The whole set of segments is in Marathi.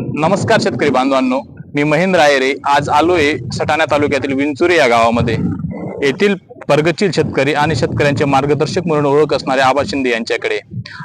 नमस्कार शेतकरी बांधवांनो मी महेंद्र आयरे. आज आलोय सटाणा तालुक्यातील विंचुरी या गावामध्ये. येथील प्रगतशील शेतकरी आणि शेतकऱ्यांचे मार्गदर्शक म्हणून ओळख असणारे आबा शिंदे यांच्याकडे.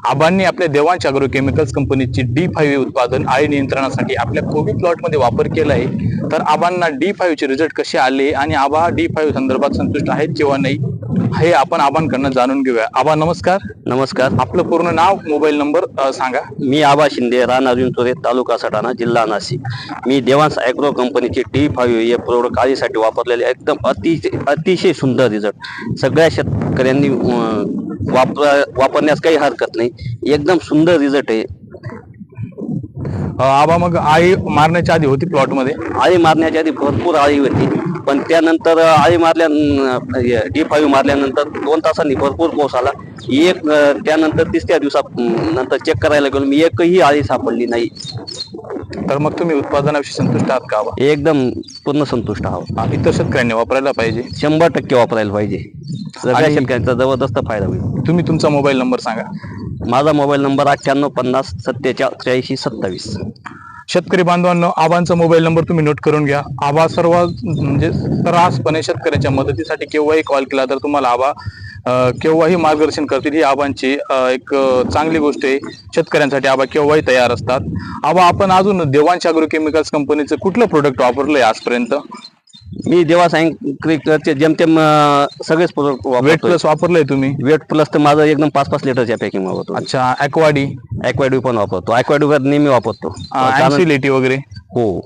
आबांनी आपल्या देवांच्या अग्रो केमिकल्स कंपनीची डी फाईव्ह उत्पादन आळी नियंत्रणासाठी आपल्या कोबी प्लॉटमध्ये वापर केला आहे. तर आबांना डी फाईव्हचे रिझल्ट कसे आले आणि आबा डी फाईव्ह संदर्भात संतुष्ट आहेत किंवा नाही हे आपण आबांकडनं जाणून घेऊया. आबा नमस्कार. नमस्कार. आपलं पूर्ण नाव मोबाईल नंबर अ, सांगा. मी आबा शिंदे राहणार विंचोरे तालुका सटाणा जिल्हा नाशिक. मी देवांस ॲग्रो कंपनीची टी फाईव्ह हे प्रोडक्ट काळीसाठी वापरलेले एकदम अतिशय अतिशय सुंदर रिझल्ट सगळ्या शेतकऱ्यांनी अं, वापर वापरण्यास काही हरकत नाही. एकदम सुंदर रिझल्ट आहे. आबा मग आई मारण्याच्या आधी होती प्लॉटमध्ये? आळी मारण्याच्या आधी भरपूर आळी होती. पण त्यानंतर आळी मारल्या डी फाईव्ह मारल्यानंतर दोन तासांनी भरपूर पाऊस आला. एक त्यानंतर तिसऱ्या दिवसा नंतर चेक करायला गेलो. मी एकही आळी सापडली नाही. तर मग तुम्ही उत्पादनाविषयी संतुष्ट आहात का एकदम पूर्ण संतुष्ट आहोत. इतर शेतकऱ्यांनी वापरायला पाहिजे. शंभर टक्के वापरायला पाहिजे. सगळ्या आणि- शेतकऱ्यांचा जबरदस्त फायदा होईल. तुम्ही तुमचा मोबाईल नंबर सांगा. माझा मोबाईल नंबर अठ्ठ्याण्णव पन्नास सत्तेचाळ त्र्याऐंशी सत्तावीस. शेतकरी बांधवांनो आबांचा मोबाईल नंबर तुम्ही नोट करून घ्या. आबा सर्व म्हणजे त्रासपणे शेतकऱ्यांच्या मदतीसाठी केव्हाही कॉल केला तर तुम्हाला आबा केव्हाही मार्गदर्शन करतील ही आबांची एक चांगली गोष्ट आहे. शेतकऱ्यांसाठी आबा केव्हाही तयार असतात. आबा आपण अजून देवांच्या अग्रो केमिकल्स कंपनीचं कुठलं प्रोडक्ट वापरलंय आजपर्यंत? मी देवा सायंकाळचे जेमतेम सगळेच प्रोडक्ट वेट प्लस वापरलंय तुम्ही? वेट प्लस तर माझं एकदम पाच पाच लिटरच्या पॅकिंग वापरतो अच्छा ॲक्वाडी ॲक्वाडू पण वापरतो. ॲक्वाडू नेहमी वापरतो. वगैरे? हो.